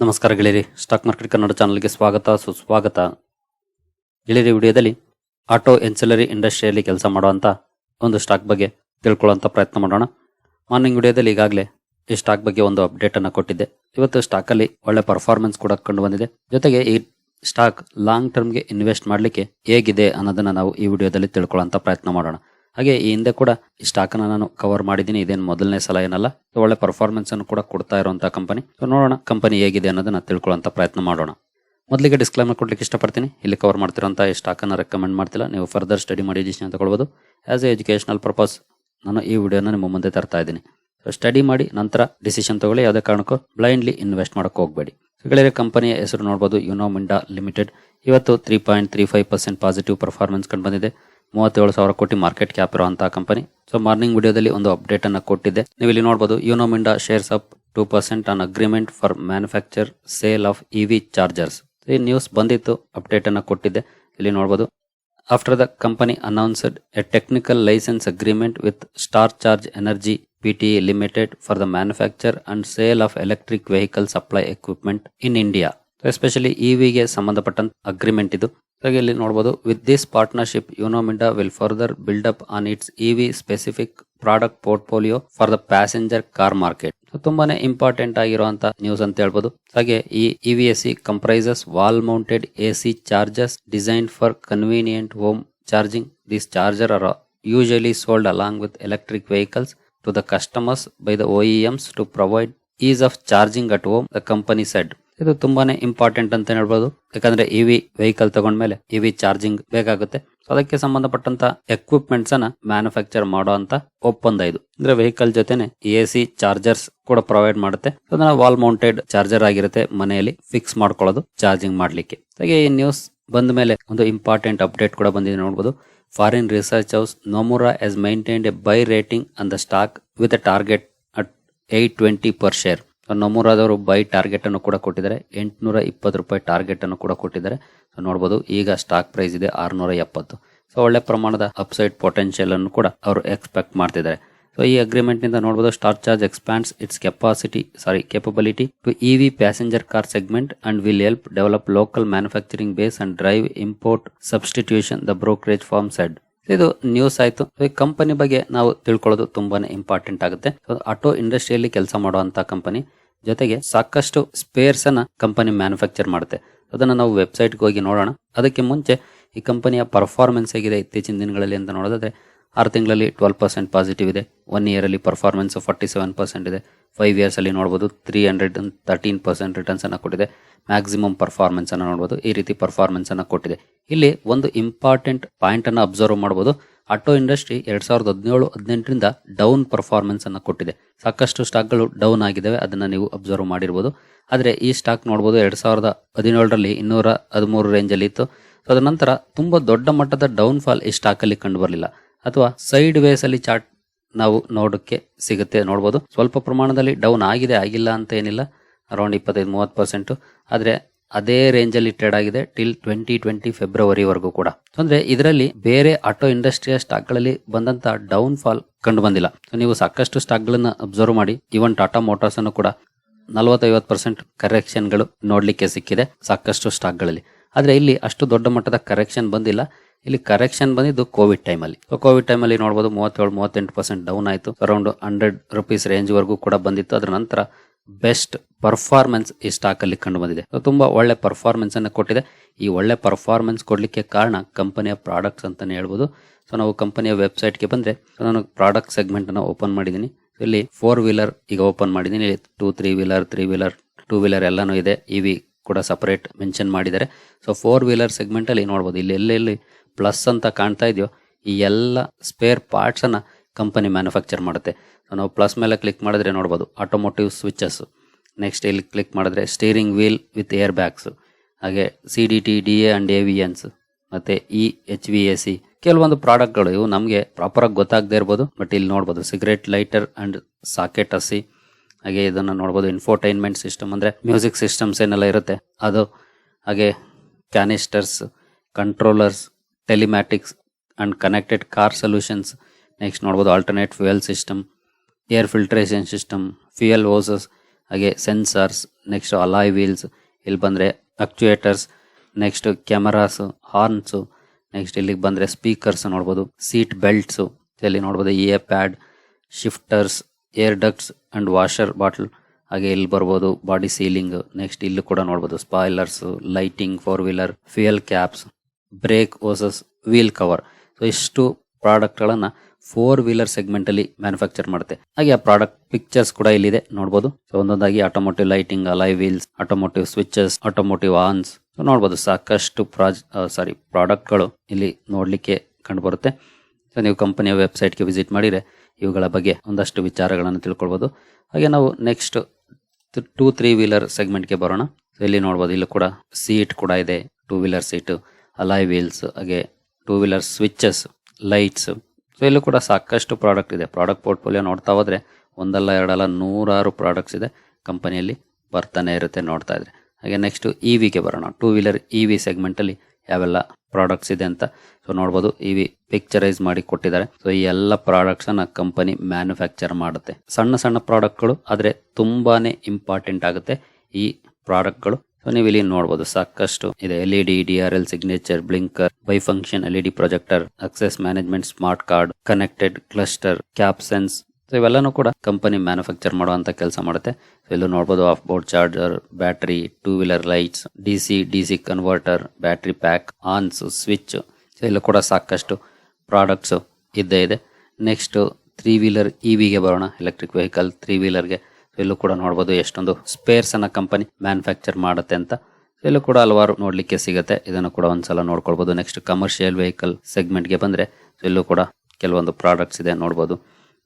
ನಮಸ್ಕಾರ ಗೆಳೆಯರಿ, stock market Kannada ಚಾನಲ್ಗೆ ಸ್ವಾಗತ, ಸುಸ್ವಾಗತ. ಗೆಳೆಯರಿ, ವಿಡಿಯೋದಲ್ಲಿ ಆಟೋ ಎನ್ಸಿಲರಿ ಇಂಡಸ್ಟ್ರಿಯಲ್ಲಿ ಕೆಲಸ ಮಾಡುವಂಥ ಒಂದು ಸ್ಟಾಕ್ ಬಗ್ಗೆ ತಿಳ್ಕೊಳ್ಳೋಂಥ ಪ್ರಯತ್ನ ಮಾಡೋಣ. ಮಾರ್ನಿಂಗ್ ವಿಡಿಯೋದಲ್ಲಿ ಈಗಾಗಲೇ ಈ ಸ್ಟಾಕ್ ಬಗ್ಗೆ ಒಂದು ಅಪ್ಡೇಟನ್ನು ಕೊಟ್ಟಿದ್ದೆ. ಇವತ್ತು ಸ್ಟಾಕಲ್ಲಿ ಒಳ್ಳೆ ಪರ್ಫಾರ್ಮೆನ್ಸ್ ಕೂಡ ಕಂಡು ಬಂದಿದೆ. ಜೊತೆಗೆ ಈ ಸ್ಟಾಕ್ ಲಾಂಗ್ ಟರ್ಮ್ಗೆ ಇನ್ವೆಸ್ಟ್ ಮಾಡಲಿಕ್ಕೆ ಹೇಗಿದೆ ಅನ್ನೋದನ್ನು ನಾವು ಈ ವಿಡಿಯೋದಲ್ಲಿ ತಿಳ್ಕೊಳ್ಳೋಂಥ ಪ್ರಯತ್ನ ಮಾಡೋಣ. ಹಾಗೆ ಈ ಹಿಂದೆ ಕೂಡ ಈ ಸ್ಟಾಕ್ ಅನ್ನ ನಾನು ಕವರ್ ಮಾಡಿದ್ದೀನಿ. ಇದೇನು ಮೊದಲನೇ ಸಲ ಏನಲ್ಲ. ಒಳ್ಳೆ ಪರ್ಫಾರ್ಮೆನ್ಸ್ ಅನ್ನು ಕೂಡ ಕೊಡ್ತಾ ಇರುವಂತಹ ಕಂಪನಿ ಸೊ ನೋಡೋಣ ಕಂಪನಿ ಹೇಗಿದೆ ಅನ್ನೋದನ್ನ ತಿಳ್ಕೊಳ್ಳೋಂಥ ಪ್ರಯತ್ನ ಮಾಡೋಣ. ಮೊದಲಿಗೆ ಡಿಸ್ಕ್ಲೈಮರ್ ಕೊಡ್ಲಿಕ್ಕೆ ಇಷ್ಟಪಡ್ತೀನಿ. ಇಲ್ಲಿ ಕವರ್ ಮಾಡ್ತಿರೋಂಥ ಈ ಸ್ಟಾಕ್ ಅನ್ನ ರೆಕಮೆಂಡ್ ಮಾಡ್ತಿಲ್ಲ. ನೀವು ಫರ್ದರ್ ಸ್ಟಡಿ ಮಾಡಿ ಡಿಸಿಷನ್ ತಗೊಳ್ಬೋದು. ಆಸ್ ಎ ಎಜುಕೇಶನಲ್ ಪರ್ಪಸ್ ನಾನು ಈ ವಿಡಿಯೋನ ನಿಮ್ಮ ಮುಂದೆ ತರ್ತಾ ಇದ್ದೀನಿ. ಸೊ ಸ್ಟಡಿ ಮಾಡಿ, ನಂತರ ಡಿಸಿಷನ್ ತಗೊಳ್ಳಿ. ಯಾವುದೇ ಕಾರಣಕ್ಕೂ ಬ್ಲೈಂಡ್ಲಿ ಇನ್ವೆಸ್ಟ್ ಮಾಡೋಕೆ ಹೋಗಬೇಡಿ. ಗೆಳೆಯರೆ ಕಂಪನಿಯ ಹೆಸರು ನೋಡ್ಬೋದು ಯುನೋ ಮಿಂಡಾ ಲಿಮಿಟೆಡ್ ಇವತ್ತು three point three five percent positive performance ಕಂಡು ಬಂದಿದೆ. ಮೂವತ್ತೇಳು ಸಾವಿರ ಕೋಟಿ ಮಾರ್ಕೆಟ್ ಕ್ಯಾಪ್ ಇರುವಂತಹ ಕಂಪನಿ. ಸೊ ಮಾರ್ನಿಂಗ್ ವಿಡಿಯೋದಲ್ಲಿ ಒಂದು ಅಪ್ಡೇಟ್ ಅನ್ನು ಕೊಟ್ಟಿದ್ದೆ. ನೀವು ಇಲ್ಲಿ ನೋಡಬಹುದು Uno Minda shares up two percent on agreement for manufacture sale of EV chargers ಈ ನ್ಯೂಸ್ ಬಂದಿತ್ತು ಅಪ್ಡೇಟ್ ಅನ್ನು ಕೊಟ್ಟಿದ್ದೆ. ಇಲ್ಲಿ ನೋಡಬಹುದು after the company announced a technical licence agreement with Star Charge Energy PT limited for the manufacture and sale of electric vehicle supply equipment in India especially ಇವಿಗೆ ಸಂಬಂಧಪಟ್ಟಂತ agreement ಇದು. ಹಾಗೆ ಇಲ್ಲಿ ನೋಡಬಹುದು with this partnership Uno Minda will further build up on its EV specific product portfolio for the passenger car market ತುಂಬಾನೇ important ಆಗಿರುವಂತ news ಅಂತ ಹೇಳ್ಬೋದು. ಹಾಗೆ ಈ EV S C comprises wall mounted A C chargers design for convenient home charging this charger are usually sold along with electric vehicles to the customers by the OEMs to provide ease of charging at home the company said ಇದು ತುಂಬಾನೇ important ಅಂತ ಹೇಳ್ಬೋದು. ಯಾಕಂದ್ರೆ EV vehicle ತಗೊಂಡ್ಮೇಲೆ EV charging ಬೇಕಾಗುತ್ತೆ. ಅದಕ್ಕೆ ಸಂಬಂಧಪಟ್ಟಂತ equipments ಅನ್ನ ಮ್ಯಾನುಫ್ಯಾಕ್ಚರ್ ಮಾಡುವಂತ ಒಪ್ಪಂದ ಇದು. ಅಂದ್ರೆ ವೆಹಿಕಲ್ ಜೊತೆನೆ ಎ ಚಾರ್ಜರ್ಸ್ ಕೂಡ ಪ್ರೊವೈಡ್ ಮಾಡುತ್ತೆ. ಅದನ್ನ ವಾಲ್ ಮೌಂಟೆಡ್ ಚಾರ್ಜರ್ ಆಗಿರುತ್ತೆ ಮನೆಯಲ್ಲಿ ಫಿಕ್ಸ್ ಮಾಡ್ಕೊಳ್ಳೋದು ಚಾರ್ಜಿಂಗ್ ಮಾಡ್ಲಿಕ್ಕೆ. ಹಾಗೆ ಈ ನ್ಯೂಸ್ ಬಂದ ಮೇಲೆ ಒಂದು ಇಂಪಾರ್ಟೆಂಟ್ ಅಪ್ಡೇಟ್ ಕೂಡ ಬಂದಿದೆ ನೋಡಬಹುದು foreign research house Nomura has maintained a buy rating on the stock with a target at eight twenty per share ನೊಮುರಾದವರು buy target ಅನ್ನು ಕೂಡ ಕೊಟ್ಟಿದ್ದಾರೆ. ಎಂಟುನೂರ ಇಪ್ಪತ್ತು ರೂಪಾಯಿ ಟಾರ್ಗೆಟ್ ಅನ್ನು ಕೂಡ ಕೊಟ್ಟಿದ್ದಾರೆ. ಸೊ ನೋಡಬಹುದು ಈಗ ಸ್ಟಾಕ್ ಪ್ರೈಸ್ ಇದೆ ಆರ್ನೂರ ಎಪ್ಪತ್ತು ಸೊ ಒಳ್ಳೆ ಪ್ರಮಾಣದ ಅಪ್ಸೈಡ್ ಪೊಟೆನ್ಷಿಯಲ್ ಅನ್ನು ಕೂಡ ಅವರು ಎಕ್ಸ್ಪೆಕ್ಟ್ ಮಾಡ್ತಿದ್ದಾರೆ. ಸೊ ಈ ಅಗ್ರಿಮೆಂಟ್ನಿಂದ ನೋಡಬಹುದು Star Charge expands its capacity sorry capability to EV passenger car segment and will help develop local manufacturing base and drive import substitution the brokerage firm said ಇದು news ಆಯ್ತು. ಈ ಕಂಪನಿ ಬಗ್ಗೆ ನಾವು ತಿಳ್ಕೊಳ್ಳೋದು ತುಂಬಾನೇ ಇಂಪಾರ್ಟೆಂಟ್ ಆಗುತ್ತೆ. ಆಟೋ ಇಂಡಸ್ಟ್ರಿಯಲ್ಲಿ ಕೆಲಸ ಮಾಡುವಂತ ಕಂಪನಿ ಜೊತೆಗೆ ಸಾಕಷ್ಟು ಸ್ಪೇರ್ಸ್ ಅನ್ನ ಕಂಪನಿ ಮ್ಯಾನುಫ್ಯಾಕ್ಚರ್ ಮಾಡುತ್ತೆ. ಅದನ್ನು ನಾವು ವೆಬ್ಸೈಟ್ಗೆ ಹೋಗಿ ನೋಡೋಣ. ಅದಕ್ಕೆ ಮುಂಚೆ ಈ ಕಂಪನಿಯ ಪರ್ಫಾರ್ಮೆನ್ಸ್ ಹೇಗಿದೆ ಇತ್ತೀಚಿನ ದಿನಗಳಲ್ಲಿ ಅಂತ ನೋಡೋದಾದ್ರೆ ಆರು ತಿಂಗಳಲ್ಲಿ ಟ್ವೆಲ್ ಪರ್ಸೆಂಟ್ ಪಾಸಿಟಿವ್ ಇದೆ. ಒನ್ ಇಯರಲ್ಲಿ ಪರ್ಫಾರ್ಮೆನ್ಸ್ ಫಾರ್ಟಿ ಸೆವೆನ್ ಪರ್ಸೆಂಟ್ ಇದೆ. ಫೈವ್ ಇಯರ್ಸಲ್ಲಿ ನೋಡ್ಬೋದು ತ್ರೀ ಹಂಡ್ರೆಡ್ ತರ್ಟೀನ್ ಪರ್ಸೆಂಟ್ ರಿಟರ್ನ್ಸನ್ನು ಕೊಟ್ಟಿದೆ. ಮ್ಯಾಕ್ಸಿಮಮ್ ಪರ್ಫಾರ್ಮೆನ್ಸನ್ನು ನೋಡ್ಬೋದು. ಈ ರೀತಿ ಪರ್ಫಾರ್ಮೆನ್ಸನ್ನು ಕೊಟ್ಟಿದೆ. ಇಲ್ಲಿ ಒಂದು ಇಂಪಾರ್ಟೆಂಟ್ ಪಾಯಿಂಟನ್ನು ಅಬ್ಸರ್ವ್ ಮಾಡ್ಬೋದು. ಆಟೋ ಇಂಡಸ್ಟ್ರಿ ಎರಡು ಸಾವಿರದ ಹದಿನೇಳು, ಹದಿನೆಂಟರಿಂದ ಡೌನ್ ಪರ್ಫಾರ್ಮೆನ್ಸನ್ನು ಕೊಟ್ಟಿದೆ. ಸಾಕಷ್ಟು ಸ್ಟಾಕ್ಗಳು ಡೌನ್ ಆಗಿದ್ದಾವೆ. ಅದನ್ನು ನೀವು ಅಬ್ಸರ್ವ್ ಮಾಡಿರ್ಬೋದು. ಆದರೆ ಈ ಸ್ಟಾಕ್ ನೋಡ್ಬೋದು ಎರಡು ಸಾವಿರದ ಹದಿನೇಳರಲ್ಲಿ ಇನ್ನೂರ ಹದಿಮೂರು ರೇಂಜಲ್ಲಿ ಇತ್ತು. ಸೊ ಅದ ನಂತರ ತುಂಬ ದೊಡ್ಡ ಮಟ್ಟದ ಡೌನ್ ಫಾಲ್ ಈ ಸ್ಟಾಕಲ್ಲಿ ಕಂಡು ಬರಲಿಲ್ಲ. ಅಥವಾ ಸೈಡ್ ವೇಸ್ ಅಲ್ಲಿ ಚಾರ್ಟ್ ನಾವು ನೋಡಕ್ಕೆ ಸಿಗುತ್ತೆ ನೋಡಬಹುದು ಸ್ವಲ್ಪ ಪ್ರಮಾಣದಲ್ಲಿ ಡೌನ್ ಆಗಿದೆ, ಆಗಿಲ್ಲ ಅಂತ ಏನಿಲ್ಲ. ಅರೌಂಡ್ ಇಪ್ಪತ್ತೈದು, ಮೂವತ್ತು ಪರ್ಸೆಂಟು. ಆದ್ರೆ ಅದೇ ರೇಂಜ್ ಅಲ್ಲಿ ಟ್ರೇಡ್ ಆಗಿದೆ ಟಿಲ್ ಟ್ವೆಂಟಿ ಟ್ವೆಂಟಿ ಫೆಬ್ರವರಿವರೆಗೂ ಕೂಡ. ಅಂದ್ರೆ ಇದರಲ್ಲಿ ಬೇರೆ ಆಟೋ ಇಂಡಸ್ಟ್ರಿಯ ಸ್ಟಾಕ್ಗಳಲ್ಲಿ ಬಂದಂತ ಡೌನ್ ಫಾಲ್ ಕಂಡು ಬಂದಿಲ್ಲ. ನೀವು ಸಾಕಷ್ಟು ಸ್ಟಾಕ್ ಗಳನ್ನ ಅಬ್ಸರ್ವ್ ಮಾಡಿ ಇವನ್ ಟಾಟಾ ಮೋಟಾರ್ಸ್ ಅನ್ನು ಕೂಡ ನಲವತ್ತೈವತ್ತು ಪರ್ಸೆಂಟ್ ಕರೆಕ್ಷನ್ಗಳು ನೋಡ್ಲಿಕ್ಕೆ ಸಿಕ್ಕಿದೆ ಸಾಕಷ್ಟು ಸ್ಟಾಕ್ಗಳಲ್ಲಿ ಆದ್ರೆ ಇಲ್ಲಿ ಅಷ್ಟು ದೊಡ್ಡ ಮಟ್ಟದ ಕರೆಕ್ಷನ್ ಬಂದಿಲ್ಲ. ಇಲ್ಲಿ ಕರೆಕ್ಷನ್ ಬಂದಿದ್ದು ಕೋವಿಡ್ ಟೈಮಲ್ಲಿ ಕೋವಿಡ್ ಟೈಮಲ್ಲಿ ನೋಡಬಹುದು ಮೂವತ್ತೇಳು, ಮೂವತ್ತೆಂಟು ಪರ್ಸೆಂಟ್ ಡೌನ್ ಆಯಿತು. ಅರೌಂಡ್ ಹಂಡ್ರೆಡ್ ರುಪೀಸ್ ರೇಂಜ್ ವರೆಗೂ ಕೂಡ ಬಂದಿತ್ತು. ಅದರ ನಂತರ ಬೆಸ್ಟ್ ಪರ್ಫಾರ್ಮೆನ್ಸ್ ಈ ಸ್ಟಾಕ್ ಅಲ್ಲಿ ಕಂಡು ಬಂದಿದೆ. ತುಂಬಾ ಒಳ್ಳೆ ಪರ್ಫಾರ್ಮೆನ್ಸ್ ಅನ್ನು ಕೊಟ್ಟಿದೆ. ಈ ಒಳ್ಳೆ ಪರ್ಫಾರ್ಮೆನ್ಸ್ ಕೊಡಲಿಕ್ಕೆ ಕಾರಣ ಕಂಪನಿಯ ಪ್ರಾಡಕ್ಟ್ಸ್ ಅಂತಾನೆ ಹೇಳ್ಬೋದು. ಸೊ ನಾವು ಕಂಪನಿಯ ವೆಬ್ಸೈಟ್ಗೆ ಬಂದ್ರೆ ನಾನು ಪ್ರಾಡಕ್ಟ್ ಸೆಗ್ಮೆಂಟ್ ಅನ್ನು ಓಪನ್ ಮಾಡಿದ್ದೀನಿ. ಇಲ್ಲಿ ಫೋರ್ ವೀಲರ್ ಈಗ ಓಪನ್ ಮಾಡಿದ್ದೀನಿ. ಇಲ್ಲಿ two three wheeler three wheeler two wheeler ಎಲ್ಲಾನು ಇದೆ. ಇವಿ ಕೂಡ ಸಪರೇಟ್ ಮೆನ್ಷನ್ ಮಾಡಿದ್ದಾರೆ. ಸೊ ಫೋರ್ ವೀಲರ್ ಸೆಗ್ಮೆಂಟ್ ಅಲ್ಲಿ ನೋಡಬಹುದು ಇಲ್ಲಿ ಎಲ್ಲೆಲ್ಲಿ ಪ್ಲಸ್ ಅಂತ ಕಾಣ್ತಾ ಇದೆಯೋ, ಈ ಎಲ್ಲ ಸ್ಪೇರ್ ಪಾರ್ಟ್ಸನ್ನು ಕಂಪನಿ ಮ್ಯಾನುಫ್ಯಾಕ್ಚರ್ ಮಾಡುತ್ತೆ. ಸೊ ನಾವು ಪ್ಲಸ್ ಮೇಲೆ ಕ್ಲಿಕ್ ಮಾಡಿದ್ರೆ ನೋಡ್ಬೋದು ಆಟೋಮೋಟಿವ್ ಸ್ವಿಚ್ಚಸ್ಸು ನೆಕ್ಸ್ಟ್ ಇಲ್ಲಿ ಕ್ಲಿಕ್ ಮಾಡಿದ್ರೆ steering wheel with air bags ಹಾಗೆ C D T D A and A V Ns ಮತ್ತು E H V A C ಕೆಲವೊಂದು ಪ್ರಾಡಕ್ಟ್ಗಳು ಇವು ನಮಗೆ ಪ್ರಾಪರಾಗಿ ಗೊತ್ತಾಗದೇ ಇರ್ಬೋದು ಬಟ್ ಇಲ್ಲಿ ನೋಡ್ಬೋದು ಸಿಗರೇಟ್ ಲೈಟರ್ ಆ್ಯಂಡ್ ಸಾಕೆಟ್ ಹಸಿ. ಹಾಗೆ ಇದನ್ನು ನೋಡ್ಬೋದು ಇನ್ಫೋಟೈನ್ಮೆಂಟ್ ಸಿಸ್ಟಮ್ ಅಂದರೆ ಮ್ಯೂಸಿಕ್ ಸಿಸ್ಟಮ್ಸ್ ಏನೆಲ್ಲ ಇರುತ್ತೆ, ಅದು ಹಾಗೆ canisters controllers telematics and connected car solutions next ನೋಡ್ಬೋದು alternate fuel system air filtration system fuel hoses ಹಾಗೆ ಸೆನ್ಸರ್ಸ್ ನೆಕ್ಸ್ಟ್ ಅಲಾಯ್ ವೀಲ್ಸ್ ಇಲ್ಲಿ ಬಂದರೆ actuators next cameras horns next ಇಲ್ಲಿಗೆ ಬಂದರೆ ಸ್ಪೀಕರ್ಸ್ ನೋಡ್ಬೋದು ಸೀಟ್ ಬೆಲ್ಟ್ಸು ಇಲ್ಲಿ ನೋಡ್ಬೋದು a pad shifters air ducts and washer bottle ಹಾಗೆ ಇಲ್ಲಿ ಬರ್ಬೋದು ಬಾಡಿ ಸೀಲಿಂಗ್ ನೆಕ್ಸ್ಟ್ ಇಲ್ಲಿ ಕೂಡ ನೋಡ್ಬೋದು spoilers lighting four wheeler fuel caps brake versus wheel cover so ಇಷ್ಟು ಪ್ರಾಡಕ್ಟ್ಗಳನ್ನು ಫೋರ್ ವೀಲರ್ ಸೆಗ್ಮೆಂಟ್ ಅಲ್ಲಿ ಮ್ಯಾನುಫ್ಯಾಕ್ಚರ್ ಮಾಡುತ್ತೆ. ಹಾಗೆ ಆ ಪ್ರಾಡಕ್ಟ್ ಪಿಕ್ಚರ್ಸ್ ಕೂಡ ಇಲ್ಲಿದೆ, ನೋಡ್ಬೋದು. ಸೊ ಒಂದೊಂದಾಗಿ automotive lighting alloy wheels automotive switches automotive horns ನೋಡ್ಬೋದು, ಸಾಕಷ್ಟು ಪ್ರಾಜ್ ಸಾರಿ ಪ್ರಾಡಕ್ಟ್ಗಳು ಇಲ್ಲಿ ನೋಡಲಿಕ್ಕೆ ಕಂಡು ಬರುತ್ತೆ ಸೊ ನೀವು ಕಂಪನಿಯ ವೆಬ್ಸೈಟ್ಗೆ ವಿಸಿಟ್ ಮಾಡಿದರೆ ಇವುಗಳ ಬಗ್ಗೆ ಒಂದಷ್ಟು ವಿಚಾರಗಳನ್ನು ತಿಳ್ಕೊಳ್ಬೋದು. ಹಾಗೆ ನಾವು ನೆಕ್ಸ್ಟ್ ಟೂ ತ್ರೀ ವೀಲರ್ ಸೆಗ್ಮೆಂಟ್ಗೆ ಬರೋಣ. ಸೊ ಇಲ್ಲಿ ನೋಡ್ಬೋದು, ಇಲ್ಲಿ ಕೂಡ ಸೀಟ್ ಕೂಡ ಇದೆ two wheeler seat alloy wheels ಹಾಗೆ two wheeler switches lights so ಇಲ್ಲೂ ಕೂಡ ಸಾಕಷ್ಟು ಪ್ರಾಡಕ್ಟ್ ಇದೆ. ಪ್ರಾಡಕ್ಟ್ ಪೋರ್ಟ್ಫೋಲಿಯೋ ನೋಡ್ತಾ ಹೋದರೆ ಒಂದಲ್ಲ, ಎರಡಲ್ಲ, ನೂರಾರು ಪ್ರಾಡಕ್ಟ್ಸ್ ಇದೆ ಕಂಪನಿಯಲ್ಲಿ ಬರ್ತಾನೆ ಇರುತ್ತೆ ನೋಡ್ತಾ ಇದ್ರೆ. ಹಾಗೆ ನೆಕ್ಸ್ಟ್ ಇ ವಿಗೆ ಬರೋಣ. ಟೂ ವೀಲರ್ ಇ ವಿ ಸೆಗ್ಮೆಂಟಲ್ಲಿ ಯಾವೆಲ್ಲ ಪ್ರಾಡಕ್ಟ್ಸ್ ಇದೆ ಅಂತ. ಸೊ ನೋಡ್ಬೋದು ಇ ವಿ ಪಿಕ್ಚರೈಸ್ ಮಾಡಿ ಕೊಟ್ಟಿದ್ದಾರೆ. ಸೊ ಈ ಎಲ್ಲ ಪ್ರಾಡಕ್ಟ್ಸನ್ನು ಕಂಪನಿ ಮ್ಯಾನುಫ್ಯಾಕ್ಚರ್ ಮಾಡುತ್ತೆ. ಸಣ್ಣ ಸಣ್ಣ ಪ್ರಾಡಕ್ಟ್ಗಳು ಆದರೆ ತುಂಬಾನೇ ಇಂಪಾರ್ಟೆಂಟ್ ಆಗುತ್ತೆ ಈ ಪ್ರಾಡಕ್ಟ್ಗಳು ಸೊ ನೀವು ಇಲ್ಲಿ ನೋಡಬಹುದು ಸಾಕಷ್ಟು ಇದೆ. L E D D R L signature blinker bi function L E D projector access management smart card connected cluster cap sense so ಇವೆಲ್ಲನೂ ಕೂಡ ಕಂಪನಿ ಮ್ಯಾನುಫ್ಯಾಕ್ಚರ್ ಮಾಡುವಂತ ಕೆಲಸ ಮಾಡುತ್ತೆ. ಸೊ ಇಲ್ಲೂ ನೋಡಬಹುದು off board charger battery two wheeler lights D C D C converter battery pack ons switch so ಇಲ್ಲೂ ಕೂಡ ಸಾಕಷ್ಟು ಪ್ರಾಡಕ್ಟ್ಸ್ ಇದ್ದೇ ಇದೆ. ನೆಕ್ಸ್ಟ್ ತ್ರೀ ವೀಲರ್ ಇ ವಿಗೆ ಬರೋಣ. ಎಲೆಕ್ಟ್ರಿಕ್ ವೆಹಿಕಲ್ ತ್ರೀ ವೀಲರ್ಗೆ ಇಲ್ಲೂ ಕೂಡ ನೋಡಬಹುದು ಎಷ್ಟೊಂದು ಸ್ಪೇರ್ಸ್ ಅನ್ನ ಕಂಪನಿ ಮ್ಯಾನುಫ್ಯಾಕ್ಚರ್ ಮಾಡುತ್ತೆ ಅಂತ. ಇಲ್ಲೂ ಕೂಡ ಹಲವಾರು ನೋಡ್ಲಿಕ್ಕೆ ಸಿಗುತ್ತೆ. ಇದನ್ನು ಕೂಡ ಒಂದ್ಸಲ ನೋಡ್ಕೊಳ್ಬೋದು. ನೆಕ್ಸ್ಟ್ ಕಮರ್ಷಿಯಲ್ ವೆಹಿಕಲ್ ಸೆಗ್ಮೆಂಟ್ಗೆ ಬಂದ್ರೆ ಸೊ ಇಲ್ಲೂ ಕೂಡ ಕೆಲವೊಂದು ಪ್ರಾಡಕ್ಟ್ಸ್ ಇದೆ ನೋಡ್ಬೋದು.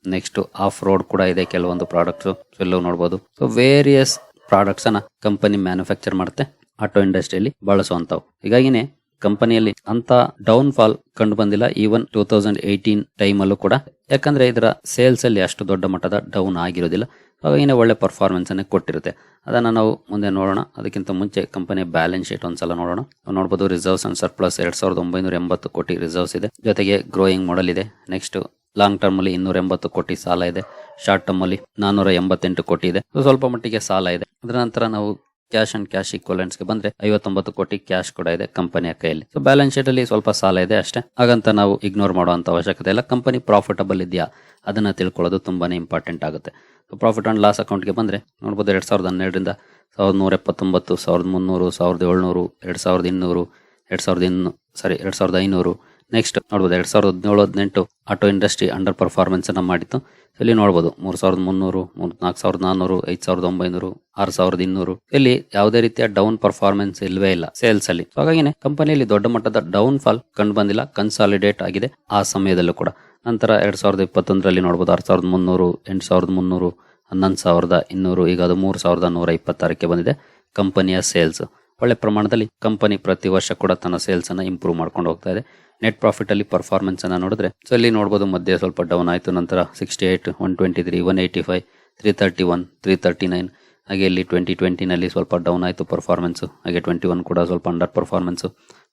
ನೆಕ್ಸ್ಟ್ ಆಫ್ ರೋಡ್ ಕೂಡ ಇದೆ ಕೆಲವೊಂದು ಪ್ರಾಡಕ್ಟ್ಸ್ ಇಲ್ಲೂ ನೋಡ್ಬೋದು. ಸೊ ವೇರಿಯಸ್ ಪ್ರಾಡಕ್ಟ್ಸ್ ಅನ್ನ ಕಂಪನಿ ಮ್ಯಾನುಫ್ಯಾಕ್ಚರ್ ಮಾಡುತ್ತೆ. ಆಟೋ ಇಂಡಸ್ಟ್ರಿಯಲ್ಲಿ ಬಳಸುವಂತವು ಹೀಗಾಗಿನೇ ಕಂಪನಿಯಲ್ಲಿ ಅಂತ ಡೌನ್ ಫಾಲ್ ಕಂಡು ಬಂದಿಲ್ಲ. Even two thousand eighteen time ಅಲ್ಲೂ ಕೂಡ. ಯಾಕಂದ್ರೆ ಇದರ ಸೇಲ್ಸ್ ಅಲ್ಲಿ ಅಷ್ಟು ದೊಡ್ಡ ಮಟ್ಟದ ಡೌನ್ ಆಗಿರೋದಿಲ್ಲ. ಹಾಗಾಗಿನೇ ಒಳ್ಳೆ ಪರ್ಫಾರ್ಮೆನ್ಸ್ ಅನ್ನು ಕೊಟ್ಟಿರುತ್ತೆ. ಅದನ್ನ ನಾವು ಮುಂದೆ ನೋಡೋಣ. ಅದಕ್ಕಿಂತ ಮುಂಚೆ ಕಂಪನಿ ಬ್ಯಾಲೆನ್ಸ್ ಶೀಟ್ ಒಂದ್ಸಲ ನೋಡೋಣ. ನೋಡ್ಬೋದು ರಿಸರ್ವ್ಸ್ ಅಂಡ್ ಸರ್ಪ್ಲಸ್ ಎರಡ್ ಸಾವಿರದ ಒಂಬೈನೂರ ಎಂಬತ್ತು ಕೋಟಿ ರಿಸರ್ವ್ಸ್ ಇದೆ. ಜೊತೆಗೆ ಗ್ರೋಯಿಂಗ್ ಮಾಡಲ್ ಇದೆ. ನೆಕ್ಸ್ಟ್ ಲಾಂಗ್ ಟರ್ಮ್ ಅಲ್ಲಿ ಇನ್ನೂರ ಎಂಬತ್ತು ಕೋಟಿ ಸಾಲ ಇದೆ. ಶಾರ್ಟ್ ಟರ್ಮ್ ಅಲ್ಲಿ ನಾನೂರ ಎಂಬತ್ತೆಂಟು ಕೋಟಿ ಇದೆ. ಸ್ವಲ್ಪ ಮಟ್ಟಿಗೆ ಸಾಲ ಇದೆ. ಅದರ ನಂತರ ನಾವು ಕ್ಯಾಶ್ ಅಂಡ್ ಕ್ಯಾಶ್ ಈಕ್ವಲೆಂಟ್ಸ್ಗೆ ಬಂದ್ರೆ ಐವತ್ತೊಂಬತ್ತು ಕೋಟಿ ಕ್ಯಾಶ್ ಕೂಡ ಇದೆ ಕಂಪನಿಯ ಕೈಯಲ್ಲಿ. ಸೊ ಬ್ಯಾಲೆನ್ಸ್ ಶೀಟ್ ಅಲ್ಲಿ ಸ್ವಲ್ಪ ಸಾಲ ಇದೆ ಅಷ್ಟೇ. ಹಾಗಂತ ನಾವು ಇಗ್ನೋರ್ ಮಾಡುವಂತ ಅವಶ್ಯಕತೆ ಇಲ್ಲ. ಕಂಪನಿ ಪ್ರಾಫಿಟಬಲ್ ಇದೆಯಾ? ಅದನ್ನ ತಿಳ್ಕೊಳ್ಳೋದು ತುಂಬಾನೇ ಇಂಪಾರ್ಟೆಂಟ್ ಆಗುತ್ತೆ. ಸೊ ಪ್ರಾಫಿಟ್ ಅಂಡ್ ಲಾಸ್ ಅಕೌಂಟ್ಗೆ ಬಂದ್ರೆ ನೋಡ್ಬೋದು ಎರಡ್ ಸಾವಿರದ ಹನ್ನೆರಡರಿಂದ ಸಾವಿರದ ನೂರ ಎಪ್ಪತ್ತೊಂಬತ್ತು, ಸಾವಿರದ ಮುನ್ನೂರು, ಸಾವಿರದ ಏಳ್ನೂರು, ಎರಡ್ ಸಾವಿರದ ಇನ್ನೂರು, ಎರಡ್ ಸಾವಿರದ ಇನ್ನು ಸಾರಿ ಎರಡ್ ಸಾವಿರದ ಐನೂರು ನೆಕ್ಸ್ಟ್ ನೋಡ್ಬೋದು, ಎರಡು ಸಾವಿರದ ಹದಿನೇಳು, ಹದಿನೆಂಟು ಆಟೋ ಇಂಡಸ್ಟ್ರಿ ಅಂಡರ್ ಪರ್ಫಾರ್ಮೆನ್ಸ್ ಅನ್ನು ಮಾಡಿತ್ತು. ಇಲ್ಲಿ ನೋಡ್ಬೋದು, ಮೂರು ಸಾವಿರದ ಮುನ್ನೂರು, ಮೂರ್, ನಾಲ್ಕು ಸಾವಿರದ ನಾನ್ನೂರು, ಐದು ಸಾವಿರದ ಒಂಬೈನೂರು, ಆರು ಸಾವಿರದ ಇನ್ನೂರು. ಇಲ್ಲಿ ಯಾವುದೇ ರೀತಿಯ ಡೌನ್ ಪರ್ಫಾರ್ಮೆನ್ಸ್ ಇಲ್ಲವೇ ಇಲ್ಲ ಸೇಲ್ಸ್ ಅಲ್ಲಿ. ಹಾಗಾಗಿನೇ ಕಂಪನಿಯಲ್ಲಿ ದೊಡ್ಡ ಮಟ್ಟದ ಡೌನ್ ಫಾಲ್ ಕಂಡು ಬಂದಿಲ್ಲ ಕನ್ಸಾಲಿಡೇಟ್ ಆಗಿದೆ ಆ ಸಮಯದಲ್ಲೂ ಕೂಡ. ನಂತರ ಎರಡ್ ಸಾವಿರದ ಇಪ್ಪತ್ತೊಂದರಲ್ಲಿ ನೋಡ್ಬೋದು, ಆರು ಸಾವಿರದ ಮುನ್ನೂರು, ಎಂಟು ಸಾವಿರದ ಮುನ್ನೂರು, ಹನ್ನೊಂದು ಸಾವಿರದ ಇನ್ನೂರು, ಈಗ ಅದು ಮೂರು ಸಾವಿರದ ನೂರ ಇಪ್ಪತ್ತಾರಕ್ಕೆ ಬಂದಿದೆ ಕಂಪನಿಯ ಸೇಲ್ಸ್ ಒಳ್ಳೆ ಪ್ರಮಾಣದಲ್ಲಿ ಕಂಪನಿ ಪ್ರತಿ ವರ್ಷ ಕೂಡ ತನ್ನ ಸೇಲ್ಸ್ ಅನ್ನ ಇಂಪ್ರೂವ್ ಮಾಡ್ಕೊಂಡು ಹೋಗ್ತಾ ಇದೆ. ನೆಟ್ ಪ್ರಾಫಿಟ್ ಅಲ್ಲಿ ಪರ್ಫಾರ್ಮೆನ್ಸ್ ಅನ್ನ ನೋಡಿದ್ರೆ ಸೊ ಇಲ್ಲಿ ನೋಡಬಹುದು ಮಧ್ಯೆ ಸ್ವಲ್ಪ ಡೌನ್ ಆಯಿತು, ನಂತರ sixty eight one twenty three one eighty five three thirty one three thirty nine ಹಾಗೆ ಇಲ್ಲಿ ಟ್ವೆಂಟಿ ಟ್ವೆಂಟಿನಲ್ಲಿ ಸ್ವಲ್ಪ ಡೌನ್ ಆಯಿತು ಪರ್ಫಾರ್ಮೆನ್ಸು ಹಾಗೆ ಟ್ವೆಂಟಿ ಒನ್ ಕೂಡ ಸ್ವಲ್ಪ ಅಂಡರ್ ಪರ್ಫಾರ್ಮೆನ್ಸು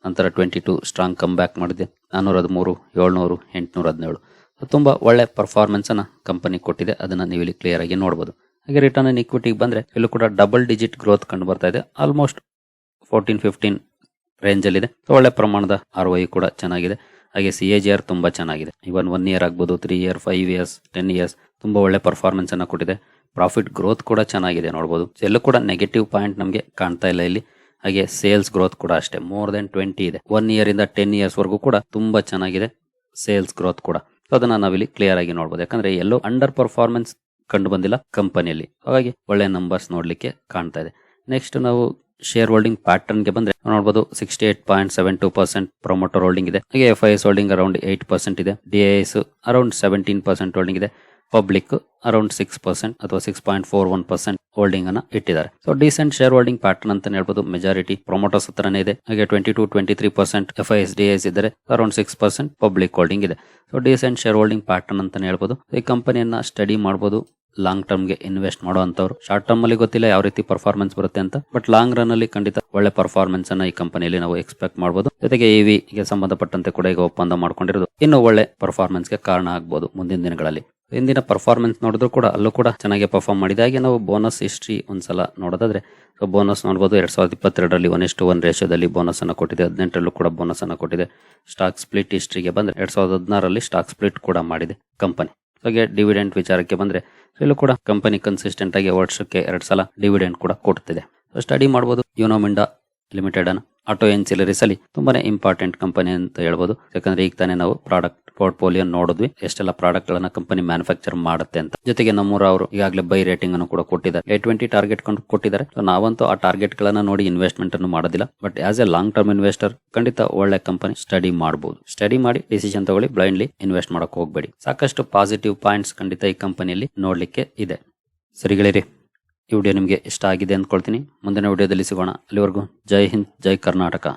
ನಂತರ twenty two strong come back ಮಾಡಿದೆ ನಾನ್ನೂರ ಹದಿಮೂರು ಏಳ್ನೂರು ಎಂಟುನೂರ ಹದಿನೇಳು ತುಂಬ ಒಳ್ಳೆ ಪರ್ಫಾರ್ಮೆನ್ಸನ್ನು ಕಂಪನಿ ಕೊಟ್ಟಿದೆ, ಅದನ್ನು ನೀವು ಇಲ್ಲಿ ಕ್ಲಿಯರ್ ಆಗಿ ನೋಡ್ಬೋದು. ಹಾಗೆ ರಿಟರ್ನ್ ಇನ್ ಇಕ್ವಿಟಿಗೆ ಬಂದರೆ, ಇಲ್ಲೂ ಕೂಡ ಡಬಲ್ ಡಿಜಿಟ್ ಗ್ರೋತ್ ಕಂಡು ಬರ್ತಾ ಇದೆ ಆಲ್ಮೋಸ್ಟ್ ಫೋರ್ಟೀನ್ ಫಿಫ್ಟೀನ್ ರೇಂಜ್ ಅಲ್ಲಿ ಇದೆ ಒಳ್ಳೆ ಪ್ರಮಾಣದ ಆರ್ ವೈ ಕೂಡ ಚೆನ್ನಾಗಿದೆ. ಹಾಗೆ ಸಿ ಎ ಜಿ ಆರ್ ತುಂಬಾ ಚೆನ್ನಾಗಿದೆ. ಇವನ್ ಒನ್ ಇಯರ್ ಆಗ್ಬೋದು three year five years ten years ತುಂಬಾ ಒಳ್ಳೆ ಪರ್ಫಾರ್ಮೆನ್ಸ್ ಅನ್ನ ಕೊಟ್ಟಿದೆ. ಪ್ರಾಫಿಟ್ ಗ್ರೋತ್ ಕೂಡ ಚೆನ್ನಾಗಿದೆ ನೋಡಬಹುದು ಎಲ್ಲೂ ಕೂಡ ನೆಗೆಟಿವ್ ಪಾಯಿಂಟ್ ನಮಗೆ ಕಾಣ್ತಾ ಇಲ್ಲ ಇಲ್ಲಿ. ಹಾಗೆ ಸೇಲ್ಸ್ ಗ್ರೋತ್ ಕೂಡ ಅಷ್ಟೇ. ಮೋರ್ ದೆನ್ ಟ್ವೆಂಟಿ ಇದೆ. ಒನ್ ಇಯರ್ ಇಂದ ಟೆನ್ ಇಯರ್ಸ್ ವರ್ಗೂ ಕೂಡ ತುಂಬಾ ಚೆನ್ನಾಗಿದೆ ಸೇಲ್ಸ್ ಗ್ರೋತ್ ಕೂಡ. ಅದನ್ನ ನಾವಿಲ್ಲಿ ಕ್ಲಿಯರ್ ಆಗಿ ನೋಡಬಹುದು ಯಾಕಂದ್ರೆ ಎಲ್ಲೋ ಅಂಡರ್ ಪರ್ಫಾರ್ಮೆನ್ಸ್ ಕಂಡು ಬಂದಿಲ್ಲ ಕಂಪನಿಯಲ್ಲಿ ಹಾಗಾಗಿ ಒಳ್ಳೆ ನಂಬರ್ಸ್ ನೋಡ್ಲಿಕ್ಕೆ ಕಾಣ್ತಾ ಇದೆ. ನೆಕ್ಸ್ಟ್ ನಾವು ಶೇರ್ ಹೋಲ್ಡಿಂಗ್ ಪ್ಯಾಟರ್ನ್ಗೆ ಬಂದ್ರೆ ನೋಡಬಹುದು sixty eight point seven two percent promoter holding ಇದೆ. ಹಾಗೆ F I S holding around eight percent ಇದೆ. D S around seventeen percent holding ಇದೆ. ಪಬ್ಲಿಕ್ ಅರೌಂಡ್ ಸಿಕ್ಸ್ ಪರ್ಸೆಂಟ್ ಅಥವಾ six point four one percent holding ಅನ್ನ ಇಟ್ಟಿದ್ದಾರೆ. So decent share holding pattern ಅಂತ ಹೇಳ್ಬೋದು. Majority promoters ಹತ್ರನೇ ಇದೆ. ಹಾಗೆ twenty two twenty three percent F I S D S ಇದ್ದಾರೆ around six percent public holding ಇದೆ. So decent share holding pattern ಅಂತ ಹೇಳ್ಬೋದು. ಈ ಕಂಪನಿಯನ್ನ ಸ್ಟಡಿ ಮಾಡಬಹುದು ಲಾಂಗ್ ಟರ್ಮ್ಗೆ ಇನ್ವೆಸ್ಟ್ ಮಾಡುವಂತವ್ರು ಶಾರ್ಟ್ ಟರ್ಮ್ ಅಲ್ಲಿ ಗೊತ್ತಿಲ್ಲ ಯಾವ ರೀತಿ ಪರ್ಫಾರ್ಮೆನ್ಸ್ ಬರುತ್ತೆ ಅಂತ ಬಟ್ ಲಾಂಗ್ ರನ್ ಅಲ್ಲಿ ಖಂಡಿತ ಒಳ್ಳೆ ಪರ್ಫಾರ್ಮೆನ್ಸ್ ಅನ್ನ ಈ ಕಂಪನಿಯಲ್ಲಿ ನಾವು ಎಕ್ಸ್ಪೆಕ್ಟ್ ಮಾಡಬಹುದು ಜೊತೆಗೆ ಇವಿ ಗೆ ಸಂಬಂಧಪಟ್ಟಂತೆ ಕೂಡ ಈಗ ಒಪ್ಪಂದ ಮಾಡ್ಕೊಂಡಿರೋದು. ಇನ್ನು ಒಳ್ಳೆ ಪರ್ಫಾರ್ಮೆನ್ಸ್ಗೆ ಕಾರಣ ಆಗಬಹುದು ಮುಂದಿನ ದಿನಗಳಲ್ಲಿ. ಹಿಂದಿನ ಪರ್ಫಾರ್ಮೆನ್ಸ್ ನೋಡಿದ್ರು ಕೂಡ ಅಲ್ಲೂ ಕೂಡ ಚೆನ್ನಾಗಿ ಪರ್ಫಾರ್ಮ್ ಮಾಡಿದ. ಹಾಗೆ ನಾವು ಬೋನಸ್ ಹಿಸ್ಟ್ರಿ ಒಂದ್ಸಲ ನೋಡೋದಾದ್ರೆ ಸೊ ಬೋನಸ್ ನೋಡ್ಬೋದು ಎರಡ್ ಸಾವಿರದ ಇಪ್ಪತ್ತೆರಡರಲ್ಲಿ ಒನ್ ಇಷ್ಟು ಒನ್ ರೇಷ್ಯೋದಲ್ಲಿ ಬೋನಸ್ ಅನ್ನು ಕೊಟ್ಟಿದೆ. ಹದಿನೆಂಟರಲ್ಲೂ ಕೂಡ ಬೋನಸ್ ಅನ್ನು ಕೊಟ್ಟಿದೆ. ಸ್ಟಾಕ್ ಸ್ಪ್ಲಿಟ್ ಹಿಸ್ಟ್ರಿಗೆ ಬಂದ್ರೆ ಎರಡ್ ಸಾವಿರದ ಹದಿನಾರರಲ್ಲಿ ಸ್ಟಾಕ್ ಸ್ಪ್ಲಿಟ್ ಕೂಡ ಮಾಡಿದೆ ಕಂಪನಿ ಹಾಗೆ ಡಿವಿಡೆಂಟ್ ವಿಚಾರಕ್ಕೆ ಬಂದ್ರೆ ಇಲ್ಲೂ ಕೂಡ ಕಂಪನಿ ಕನ್ಸಿಸ್ಟೆಂಟ್ ಆಗಿ ವರ್ಷಕ್ಕೆ ಎರಡು ಸಲ ಡಿವಿಡೆಂಟ್ ಕೂಡ ಕೊಡ್ತಿದೆ. ಸ್ಟಡಿ ಮಾಡ್ಬೋದು. ಯುನೋಮಿಂಡಾ ಲಿಮಿಟೆಡ್ ಅನ್ನು. ಆಟೋ ಎನ್ಸಿಲರೀಸ್ ಅಲ್ಲಿ ತುಂಬಾನೇ ಇಂಪಾರ್ಟೆಂಟ್ ಕಂಪನಿ ಅಂತ ಹೇಳ್ಬೋದು. ಯಾಕಂದ್ರೆ ಈಗ ತಾನೇ ನಾವು ಪ್ರಾಡಕ್ಟ್ ಪೋರ್ಟ್ಫೋಲಿಯೋ ನೋಡಿದ್ವಿ. ಎಷ್ಟೆಲ್ಲ ಪ್ರಾಡಕ್ಟ್ ಗಳನ್ನ ಕಂಪನಿ ಮ್ಯಾನುಫ್ಯಾಕ್ಚರ್ ಮಾಡುತ್ತೆ ಅಂತ. ಜೊತೆಗೆ ನಮ್ಮೂರ ಅವರು ಈಗಾಗಲೇ ಬೈ ರೇಟಿಂಗ್ ಅನ್ನು ಕೂಡ ಕೊಟ್ಟಿದ್ದಾರೆ. ಏಟ್ ಟ್ವೆಂಟಿ ಟಾರ್ಗೆಟ್ ಕೊಟ್ಟಿದ್ದಾರೆ. ನಾವಂತೂ ಆ ಟಾರ್ಗೆಟ್ ಗಳನ್ನ ನೋಡಿ ಇನ್ವೆಸ್ಟ್ಮೆಂಟ್ ಅನ್ನು ಮಾಡೋದಿಲ್ಲ. But as a long term investor ಖಂಡಿತ ಒಳ್ಳೆ ಕಂಪನಿ ಸ್ಟಡಿ ಮಾಡಬಹುದು ಸ್ಟಡಿ ಮಾಡಿ ಡಿಸಿಷನ್ ತಗೊಳ್ಳಿ ಬ್ಲೈಂಡ್ಲಿ ಇನ್ವೆಸ್ಟ್ ಮಾಡಕ್ ಹೋಗಬೇಡಿ. ಸಾಕಷ್ಟು ಪಾಸಿಟಿವ್ ಪಾಯಿಂಟ್ಸ್ ಖಂಡಿತ ಈ ಕಂಪನಿಯಲ್ಲಿ ನೋಡ್ಲಿಕ್ಕೆ ಇದೆ. ಸರಿಗಳಿರಿ ಈ ವಿಡಿಯೋ ನಿಮಗೆ ಇಷ್ಟ ಆಗಿದೆ ಅಂದ್ಕೊಳ್ತೀನಿ. ಮುಂದಿನ ವಿಡಿಯೋದಲ್ಲಿ ಸಿಗೋಣ. ಅಲ್ಲಿವರೆಗೂ ಜೈ ಹಿಂದ್, ಜೈ ಕರ್ನಾಟಕ.